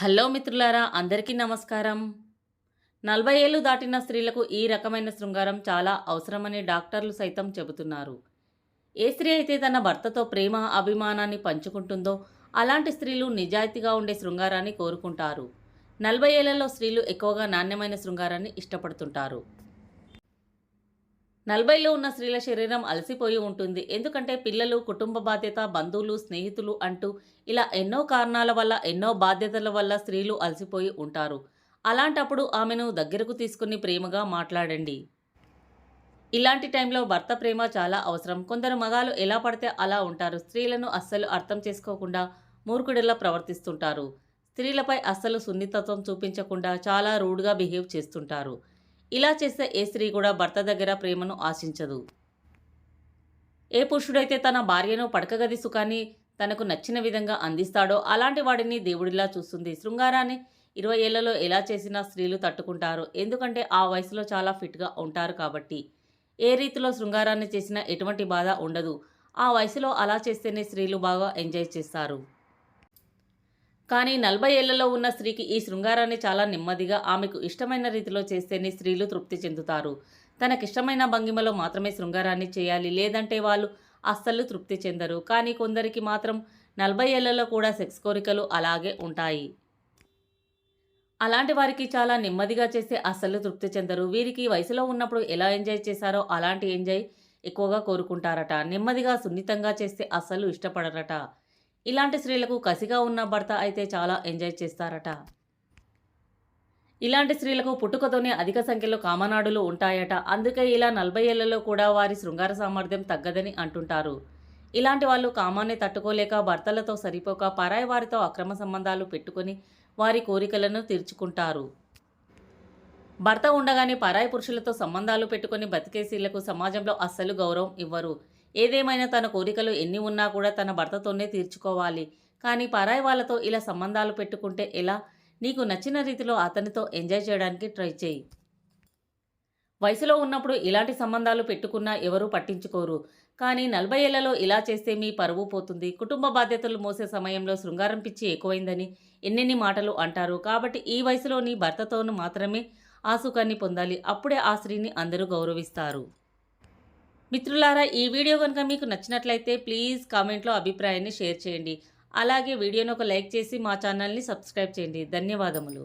Hello మిత్రులారా అందరికీ నమస్కారం. నలభై ఏళ్ళు దాటిన స్త్రీలకు ఈ రకమైన శృంగారం చాలా అవసరమని డాక్టర్లు సైతం చెబుతున్నారు. ఏ స్త్రీ అయితే తన భర్తతో ప్రేమ అభిమానాన్ని పంచుకుంటుందో అలాంటి స్త్రీలు నిజాయితీగా ఉండే శృంగారాన్ని కోరుకుంటారు. నలభై ఏళ్ళలో స్త్రీలు ఎక్కువగా నాణ్యమైన శృంగారాన్ని ఇష్టపడుతుంటారు. నలభైలో ఉన్న స్త్రీల శరీరం అలసిపోయి ఉంటుంది. ఎందుకంటే పిల్లలు కుటుంబ బాధ్యత బంధువులు స్నేహితులు అంటూ ఇలా ఎన్నో కారణాల వల్ల ఎన్నో బాధ్యతల వల్ల స్త్రీలు అలసిపోయి ఉంటారు. అలాంటప్పుడు ఆమెను దగ్గరకు తీసుకుని ప్రేమగా మాట్లాడండి. ఇలాంటి టైంలో భర్త ప్రేమ చాలా అవసరం. కొందరు మగాలు ఎలా పడితే అలా ఉంటారు. స్త్రీలను అస్సలు అర్థం చేసుకోకుండా మూర్ఖుడిలా ప్రవర్తిస్తుంటారు. స్త్రీలపై అస్సలు సున్నితత్వం చూపించకుండా చాలా రూడ్గా బిహేవ్ చేస్తుంటారు. ఇలా చేస్తే ఏ స్త్రీ కూడా భర్త దగ్గర ప్రేమను ఆశించదు. ఏ పురుషుడైతే తన భార్యను పడకగది సుఖాన్ని తనకు నచ్చిన విధంగా అందిస్తాడో అలాంటి వాడిని దేవుడిలా చూస్తుంది. శృంగారాన్ని ఇరవై ఏళ్ళలో ఎలా చేసినా స్త్రీలు తట్టుకుంటారు. ఎందుకంటే ఆ వయసులో చాలా ఫిట్గా ఉంటారు కాబట్టి. ఏ రీతిలో శృంగారాన్ని చేసినా ఎటువంటి బాధ ఉండదు. ఆ వయసులో అలా చేస్తేనే స్త్రీలు బాగా ఎంజాయ్ చేస్తారు. కానీ నలభై ఏళ్ళలో ఉన్న స్త్రీకి ఈ శృంగారాన్ని చాలా నెమ్మదిగా ఆమెకు ఇష్టమైన రీతిలో చేస్తేనే స్త్రీలు తృప్తి చెందుతారు. తనకిష్టమైన భంగిమలో మాత్రమే శృంగారాన్ని చేయాలి లేదంటే వాళ్ళు అస్సలు తృప్తి చెందరు. కానీ కొందరికి మాత్రం నలభై ఏళ్ళలో కూడా సెక్స్ కోరికలు అలాగే ఉంటాయి. అలాంటి వారికి చాలా నెమ్మదిగా చేస్తే అస్సలు తృప్తి చెందరు. వీరికి వయసులో ఉన్నప్పుడు ఎలా ఎంజాయ్ చేశారో అలాంటి ఎంజాయ్ ఎక్కువగా కోరుకుంటారట. నెమ్మదిగా సున్నితంగా చేస్తే అస్సలు ఇష్టపడరట. ఇలాంటి స్త్రీలకు కసిగా ఉన్న భర్త అయితే చాలా ఎంజాయ్ చేస్తారట. ఇలాంటి స్త్రీలకు పుట్టుకతోనే అధిక సంఖ్యలో కామనాడులు ఉంటాయట. అందుకే ఇలా నలభై ఏళ్ళలో కూడా వారి శృంగార సామర్థ్యం తగ్గదని అంటుంటారు. ఇలాంటి వాళ్ళు కామాన్ని తట్టుకోలేక భర్తలతో సరిపోక పరాయి వారితో అక్రమ సంబంధాలు పెట్టుకొని వారి కోరికలను తీర్చుకుంటారు. భర్త ఉండగానే పరాయి పురుషులతో సంబంధాలు పెట్టుకొని బతికేసీలకు సమాజంలో అస్సలు గౌరవం ఇవ్వరు. ఏదేమైనా తన కోరికలు ఎన్ని ఉన్నా కూడా తన భర్తతోనే తీర్చుకోవాలి. కానీ పరాయి వాళ్ళతో ఇలా సంబంధాలు పెట్టుకుంటే ఎలా? నీకు నచ్చిన రీతిలో అతనితో ఎంజాయ్ చేయడానికి ట్రై చేయి. వయసులో ఉన్నప్పుడు ఇలాంటి సంబంధాలు పెట్టుకున్నా ఎవరూ పట్టించుకోరు. కానీ నలభై ఏళ్ళలో ఇలా చేస్తే మీ పరువు పోతుంది. కుటుంబ బాధ్యతలు మోసే సమయంలో శృంగారం పిచ్చి ఎక్కువైందని ఎన్నెన్ని మాటలు అంటారు. కాబట్టి ఈ వయసులో నీ భర్తతోనూ మాత్రమే ఆ సుఖాన్ని పొందాలి. అప్పుడే ఆ స్త్రీని అందరూ గౌరవిస్తారు. మిత్రులారా ఈ వీడియో కనుక మీకు నచ్చినట్లయితే ప్లీజ్ కామెంట్లో అభిప్రాయాన్ని షేర్ చేయండి. అలాగే వీడియోను ఒక లైక్ చేసి మా ఛానల్ని సబ్స్క్రైబ్ చేయండి. ధన్యవాదములు.